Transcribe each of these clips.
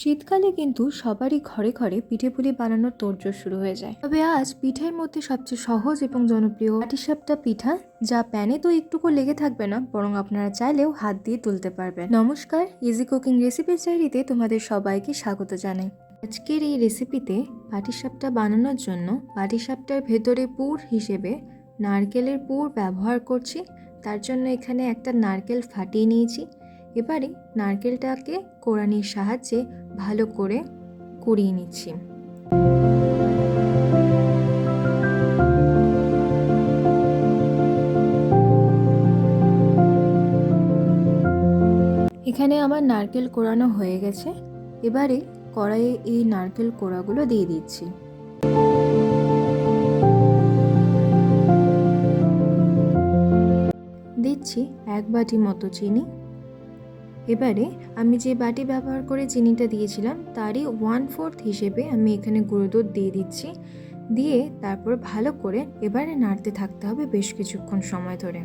শীতকালে কিন্তু সবারই ঘরে ঘরে পিঠে পুলি বানানোর তোড়জোড় শুরু হয়ে যায়। তবে আজ পিঠের মধ্যে সবচেয়ে সহজ এবং জনপ্রিয় পাটিসাপটা পিঠা, যা প্যানে তো একটুকু লেগে থাকবে না, বরং আপনারা চাইলেও হাত দিয়ে তুলতে পারবেন। নমস্কার ইজি কুকিং রেসিপি চাইরিতে তোমাদের সবাইকে স্বাগত জানাই। আজকের এই রেসিপিতে পাটিসাপটা বানানোর জন্য পাটিসাপটার ভেতরে পুর হিসেবে নারকেলের পুর ব্যবহার করছি। তার জন্য এখানে একটা নারকেল ফাটিয়ে নিয়েছি। এবারে নারকেলটাকে কোড়ানির সাহায্যে ভালো করে কুড়িয়ে নিচ্ছি। এখানে আমার নারকেল কোড়ানো হয়ে গেছে। এবারে কড়াইয়ে এই নারকেল কোড়াগুলো দিয়ে দিচ্ছি। দিচ্ছি এক বাটি মতো চিনি। এবারে আমি যে বাটি ব্যবহার করে চিনিটা দিয়েছিলাম, তারই ওয়ান ফোর্থ হিসেবে আমি এখানে গুঁড়ো দুধ দিয়ে দিচ্ছি। দিয়ে তারপর ভালো করে এবারে নাড়তে থাকতে হবে বেশ কিছুক্ষণ সময় ধরে।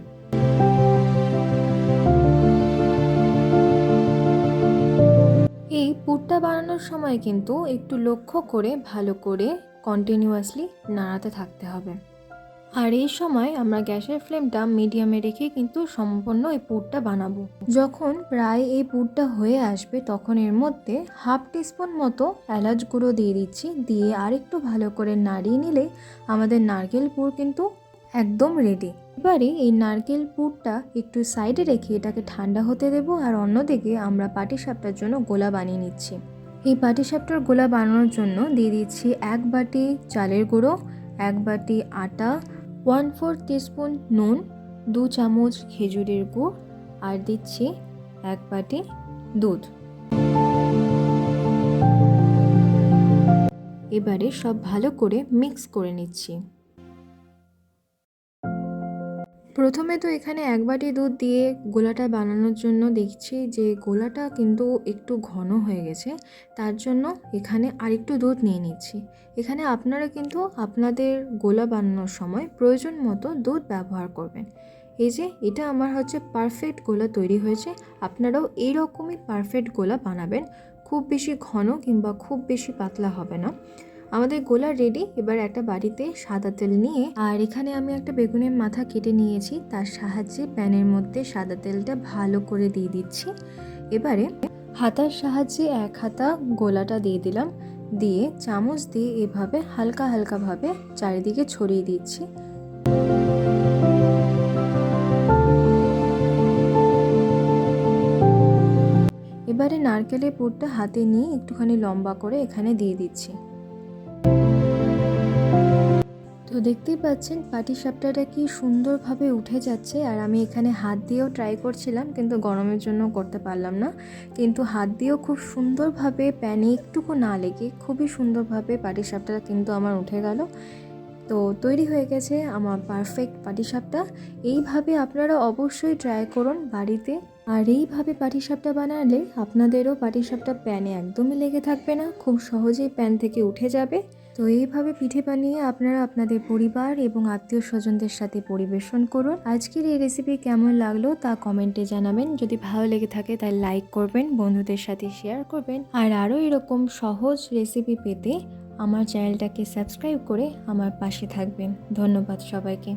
এই পুরটা বানানোর সময় কিন্তু একটু লক্ষ্য করে ভালো করে কন্টিনিউয়াসলি নাড়াতে থাকতে হবে। আর এই সময় আমরা গ্যাসের ফ্লেমটা মিডিয়ামে রেখে কিন্তু সম্পূর্ণ এই পুরটা বানাবো। যখন প্রায় এই পুরটা হয়ে আসবে, তখন এর মধ্যে হাফ টিস্পুন মতো এলাচ গুঁড়ো দিয়ে দিচ্ছি। দিয়ে আরেকটু ভালো করে নাড়িয়ে নিলে আমাদের নারকেল পুর কিন্তু একদম রেডি এবারে এই নারকেল পুরটা একটু সাইডে রেখে এটাকে ঠান্ডা হতে দেবো আর অন্যদিকে আমরা পাটিসাপটার জন্য গোলা বানিয়ে নিচ্ছি। এই পাটিসাপটার গোলা বানানোর জন্য দিয়ে দিচ্ছি এক বাটি চালের গুঁড়ো, এক বাটি আটা ওয়ান ফোর টিস্পুন নুন, দু চামচ খেজুরের গুড়, আর দিচ্ছি এক বাটি দুধ। এবারে সব ভালো করে মিক্স করে নিচ্ছি। প্রথমে তো এখানে এক বাটি দুধ দিয়ে গোলাটা বানানোর জন্য দেখছি যে গোলাটা কিন্তু একটু ঘন হয়ে গেছে, তার জন্য এখানে আরেকটু দুধ নিয়ে নিচ্ছি। এখানে আপনারা কিন্তু আপনাদের গোলা বানানোর সময় প্রয়োজন মতো দুধ ব্যবহার করবেন। এই যে এটা আমার হচ্ছে পারফেক্ট গোলা তৈরি হয়েছে, আপনারাও এইরকমই পারফেক্ট গোলা বানাবেন। খুব বেশি ঘন কিংবা খুব বেশি পাতলা হবে না। আমাদের গোলা রেডি, এবার একটা বাড়িতে সাদা তেল নিয়ে, আর এখানে আমি একটা বেগুনের মাথা কেটে নিয়েছি, তার সাহায্যে প্যানের মধ্যে সাদা তেলটা ভালো করে দিয়ে দিচ্ছি। এবারে হাতার সাহায্যে এক হাতা গোলাটা দিয়ে দিলাম, দিয়ে চামচ দিয়ে এভাবে হালকা হালকাভাবে চারিদিকে ছড়িয়ে দিচ্ছি। এবারে নারকেলের পুরটা হাতে নিয়ে একটুখানি লম্বা করে এখানে দিয়ে দিচ্ছি। তো দেখতেই পাচ্ছেন পাটিসাপটাটা কি সুন্দরভাবে উঠে যাচ্ছে আর আমি এখানে হাত দিয়েও ট্রাই করছিলাম কিন্তু গরমের জন্য করতে পারলাম না। কিন্তু হাত দিয়েও খুব সুন্দরভাবে প্যানে একটুকু না লেগে খুবই সুন্দরভাবে পাটিসাপটা কিন্তু আমার উঠে গেল। তো তৈরি হয়ে গেছে আমার পারফেক্ট পাটিসাপটা এইভাবে আপনারা অবশ্যই ট্রাই করুন বাড়িতে। আর এইভাবে পাটিসাপটা বানালে আপনাদেরও পাটিসাপটা প্যানে একদমই লেগে থাকবে না, খুব সহজেই প্যান থেকে উঠে যাবে। তো এইভাবে পিঠে বানিয়ে আপনারা আপনাদের পরিবার এবং আত্মীয় স্বজনদের সাথে পরিবেশন করুন। আজকের এই রেসিপি কেমন লাগল তা কমেন্টে জানাবেন। যদি ভালো লেগে থাকে তাই লাইক করবেন, বন্ধুদের সাথে শেয়ার করবেন। আর আরও এরকম সহজ রেসিপি পেতে আমার চ্যানেলটাকে সাবস্ক্রাইব করে আমার পাশে থাকবেন। ধন্যবাদ সবাইকে।